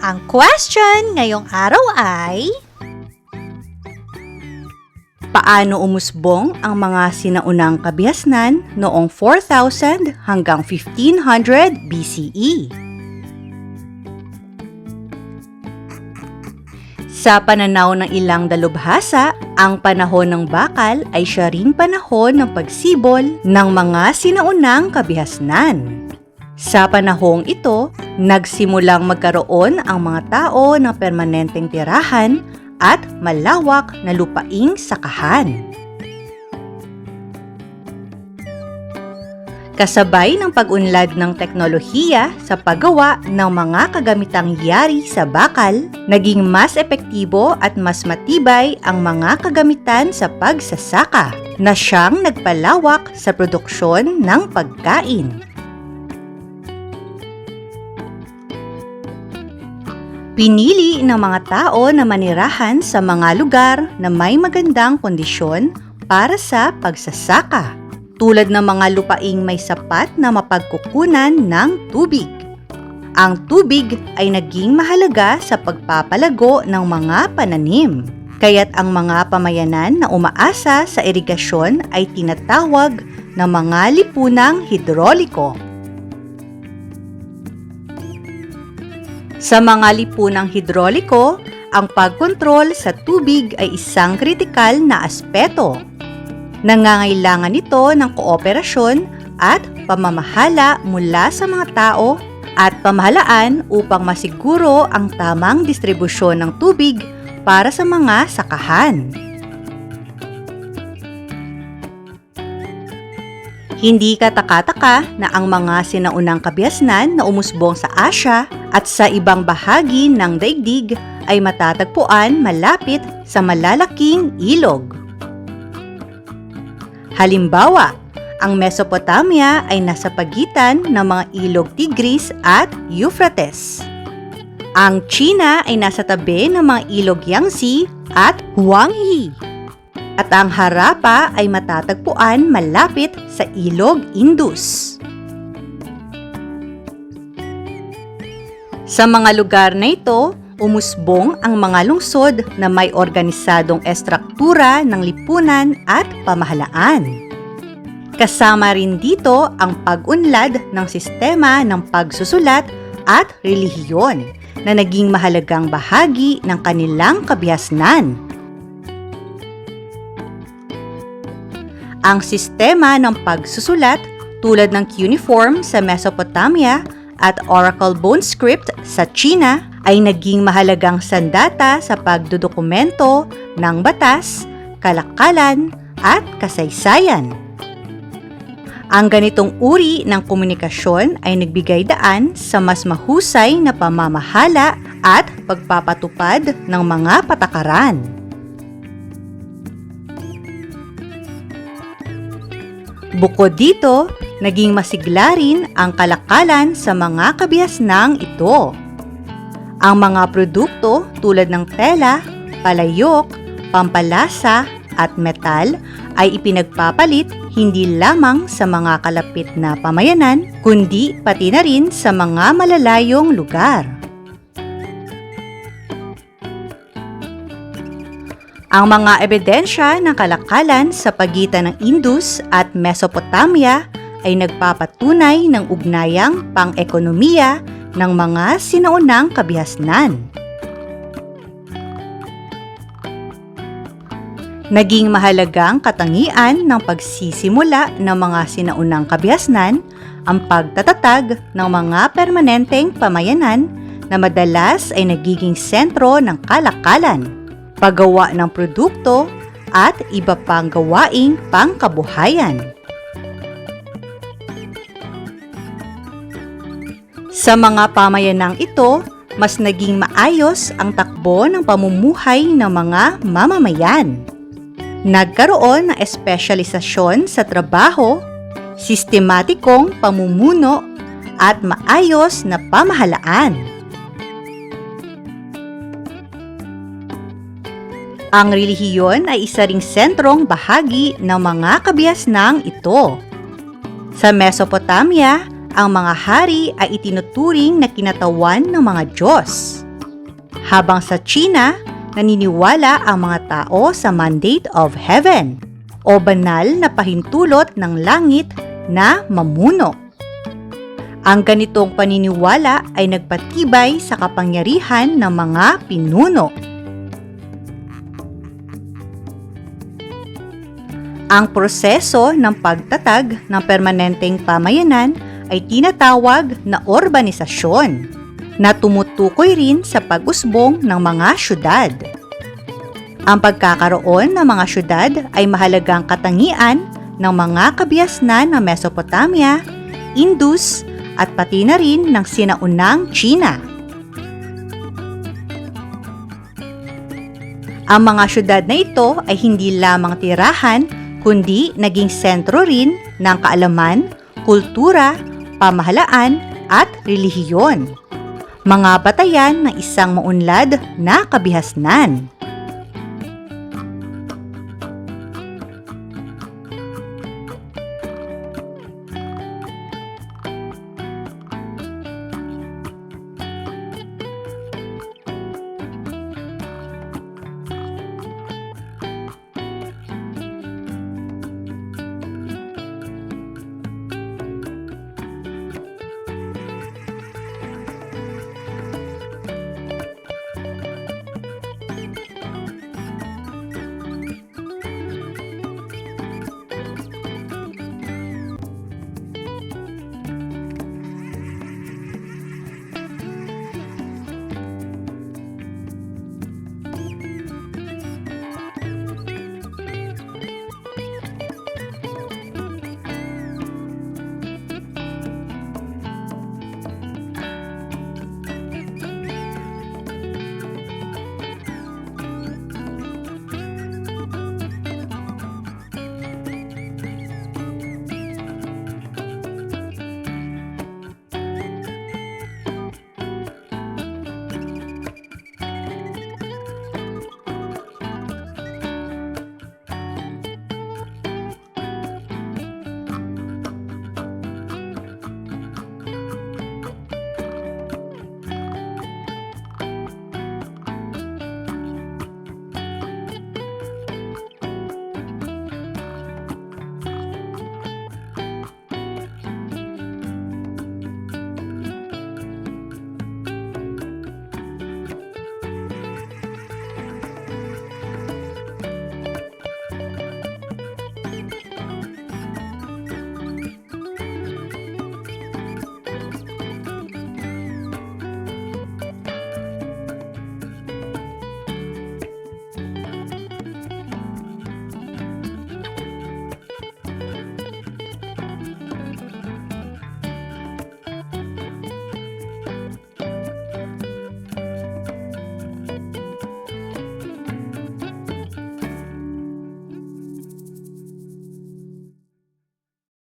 Ang question ngayong araw ay... Paano umusbong ang mga sinaunang kabihasnan noong 4000 hanggang 1500 BCE? Sa pananaw ng ilang dalubhasa, ang panahon ng bakal ay siya ring panahon ng pagsibol ng mga sinaunang kabihasnan. Sa panahong ito, nagsimulang magkaroon ang mga tao ng permanenteng tirahan at malawak na lupaing sakahan. Kasabay ng pag-unlad ng teknolohiya sa paggawa ng mga kagamitang yari sa bakal, naging mas epektibo at mas matibay ang mga kagamitan sa pagsasaka na siyang nagpalawak sa produksyon ng pagkain. Pinili ng mga tao na manirahan sa mga lugar na may magandang kondisyon para sa pagsasaka, tulad ng mga lupaing may sapat na mapagkukunan ng tubig. Ang tubig ay naging mahalaga sa pagpapalago ng mga pananim. Kaya't ang mga pamayanan na umaasa sa irigasyon ay tinatawag na mga lipunang hidroliko. Sa mga lipunang hidroliko, ang pagkontrol sa tubig ay isang kritikal na aspeto. Nangangailangan ito ng kooperasyon at pamamahala mula sa mga tao at pamahalaan upang masiguro ang tamang distribusyon ng tubig para sa mga sakahan. Hindi katakataka na ang mga sinaunang kabiasnan na umusbong sa Asya at sa ibang bahagi ng daigdig ay matatagpuan malapit sa malalaking ilog. Halimbawa, ang Mesopotamia ay nasa pagitan ng mga ilog Tigris at Euphrates. Ang China ay nasa tabi ng mga ilog Yangtze at Huanghe at ang Harappa ay matatagpuan malapit sa ilog Indus. Sa mga lugar na ito, umusbong ang mga lungsod na may organisadong estruktura ng lipunan at pamahalaan. Kasama rin dito ang pag-unlad ng sistema ng pagsusulat at relihiyon na naging mahalagang bahagi ng kanilang kabihasnan. Ang sistema ng pagsusulat tulad ng cuneiform sa Mesopotamia at Oracle Bone Script sa China ay naging mahalagang sandata sa pagdodokumento ng batas, kalakalan at kasaysayan. Ang ganitong uri ng komunikasyon ay nagbigay daan sa mas mahusay na pamamahala at pagpapatupad ng mga patakaran. Bukod dito, naging masigla rin ang kalakalan sa mga kabihasnang ito. Ang mga produkto tulad ng tela, palayok, pampalasa at metal ay ipinagpapalit hindi lamang sa mga kalapit na pamayanan, kundi pati na rin sa mga malalayong lugar. Ang mga ebidensya ng kalakalan sa pagitan ng Indus at Mesopotamia ay nagpapatunay ng ugnayang pang-ekonomiya ng mga sinaunang kabihasnan. Naging mahalagang katangian ng pagsisimula ng mga sinaunang kabihasnan ang pagtatatag ng mga permanenteng pamayanan na madalas ay nagiging sentro ng kalakalan paggawa ng produkto at iba pang gawaing pangkabuhayan. Sa mga pamayanang ito, mas naging maayos ang takbo ng pamumuhay ng mga mamamayan. Nagkaroon ng espesyalisasyon sa trabaho, sistematikong pamumuno at maayos na pamahalaan. Ang relihiyon ay isa ring sentrong bahagi ng mga kabihasnang ito. Sa Mesopotamia, ang mga hari ay itinuturing na kinatawan ng mga Diyos. Habang sa China, naniniwala ang mga tao sa mandate of heaven o banal na pahintulot ng langit na mamuno. Ang ganitong paniniwala ay nagpatibay sa kapangyarihan ng mga pinuno. Ang proseso ng pagtatag ng permanenteng pamayanan ay tinatawag na urbanisasyon na tumutukoy rin sa pag-usbong ng mga syudad. Ang pagkakaroon ng mga syudad ay mahalagang katangian ng mga kabiasnan ng Mesopotamia, Indus, at pati na rin ng sinaunang China. Ang mga syudad na ito ay hindi lamang tirahan kundi naging sentro rin ng kaalaman, kultura, pamahalaan at relihiyon. Mga batayan ng isang maunlad na kabihasnan.